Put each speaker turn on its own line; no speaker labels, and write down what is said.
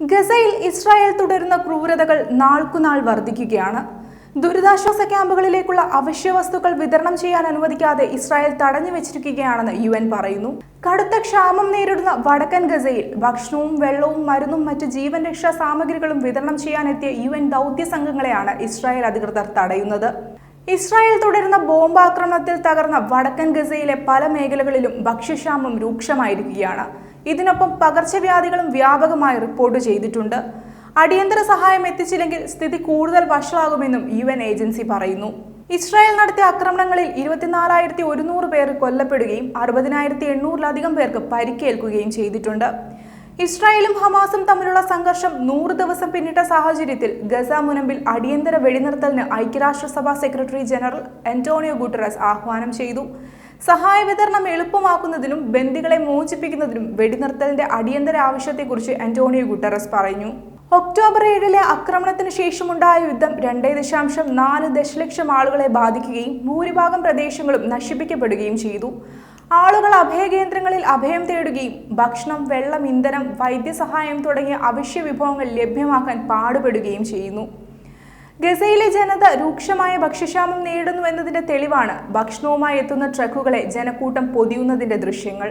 ഗസയിൽ ഇസ്രായേൽ തുടരുന്ന ക്രൂരതകൾ നാൾക്കുനാൾ വർദ്ധിക്കുകയാണ്. ദുരിതാശ്വാസ ക്യാമ്പുകളിലേക്കുള്ള അവശ്യ വസ്തുക്കൾ വിതരണം ചെയ്യാൻ അനുവദിക്കാതെ ഇസ്രായേൽ തടഞ്ഞു വെച്ചിരിക്കുകയാണെന്ന് യു എൻ പറയുന്നു. കടുത്ത ക്ഷാമം നേരിടുന്ന വടക്കൻ ഗസയിൽ ഭക്ഷണവും വെള്ളവും മരുന്നും മറ്റ് ജീവൻ രക്ഷാ സാമഗ്രികളും വിതരണം ചെയ്യാനെത്തിയ യു എൻ ദൗത്യ സംഘങ്ങളെയാണ് ഇസ്രായേൽ അധികൃതർ തടയുന്നത്. ഇസ്രായേൽ തുടരുന്ന ബോംബാക്രമണത്തിൽ തകർന്ന വടക്കൻ ഗസയിലെ പല മേഖലകളിലും ഭക്ഷ്യക്ഷാമം രൂക്ഷമായിരിക്കുകയാണ്. ഇതിനൊപ്പം പകർച്ചവ്യാധികളും വ്യാപകമായി റിപ്പോർട്ട് ചെയ്തിട്ടുണ്ട്. അടിയന്തര സഹായം എത്തിച്ചില്ലെങ്കിൽ സ്ഥിതി കൂടുതൽ വഷളാകുമെന്നും യു എൻ ഏജൻസി പറയുന്നു. ഇസ്രായേൽ നടത്തിയ ആക്രമണങ്ങളിൽ ഇരുപത്തിനാലായിരത്തി ഒരുന്നൂറ് പേർ കൊല്ലപ്പെടുകയും അറുപതിനായിരത്തി എണ്ണൂറിലധികം പേർക്ക് പരിക്കേൽക്കുകയും ചെയ്തിട്ടുണ്ട്. ഇസ്രായേലും ഹമാസും തമ്മിലുള്ള സംഘർഷം നൂറ് ദിവസം പിന്നിട്ട സാഹചര്യത്തിൽ ഗസ മുനമ്പിൽ അടിയന്തര വെടിനിർത്തലിന് ഐക്യരാഷ്ട്രസഭാ സെക്രട്ടറി ജനറൽ അന്റോണിയോ ഗുട്ടറസ് ആഹ്വാനം ചെയ്തു. സഹായ വിതരണം എളുപ്പമാക്കുന്നതിനും ബന്ദികളെ മോചിപ്പിക്കുന്നതിനും വെടിനിർത്തലിന്റെ അടിയന്തര ആവശ്യത്തെക്കുറിച്ച് അന്റോണിയോ ഗുട്ടറസ് പറഞ്ഞു. ഒക്ടോബർ ഏഴിലെ ആക്രമണത്തിന് ശേഷമുണ്ടായ യുദ്ധം രണ്ടേ ദശാംശം നാല് ദശലക്ഷം ആളുകളെ ബാധിക്കുകയും ഭൂരിഭാഗം പ്രദേശങ്ങളും നശിപ്പിക്കപ്പെടുകയും ചെയ്തു. ആളുകൾ അഭയകേന്ദ്രങ്ങളിൽ അഭയം തേടുകയും ഭക്ഷണം വെള്ളം ഇന്ധനം വൈദ്യസഹായം തുടങ്ങിയ അവശ്യ വിഭവങ്ങൾ ലഭ്യമാക്കാൻ പാടുപെടുകയും ചെയ്യുന്നു. ഗസയിലെ ജനത രൂക്ഷമായ ഭക്ഷ്യക്ഷാമം നേരിടുന്നു എന്നതിന്റെ തെളിവാണ് ഭക്ഷണവുമായി എത്തുന്ന ട്രക്കുകളെ ജനക്കൂട്ടം പൊതിയുന്നതിന്റെ ദൃശ്യങ്ങൾ.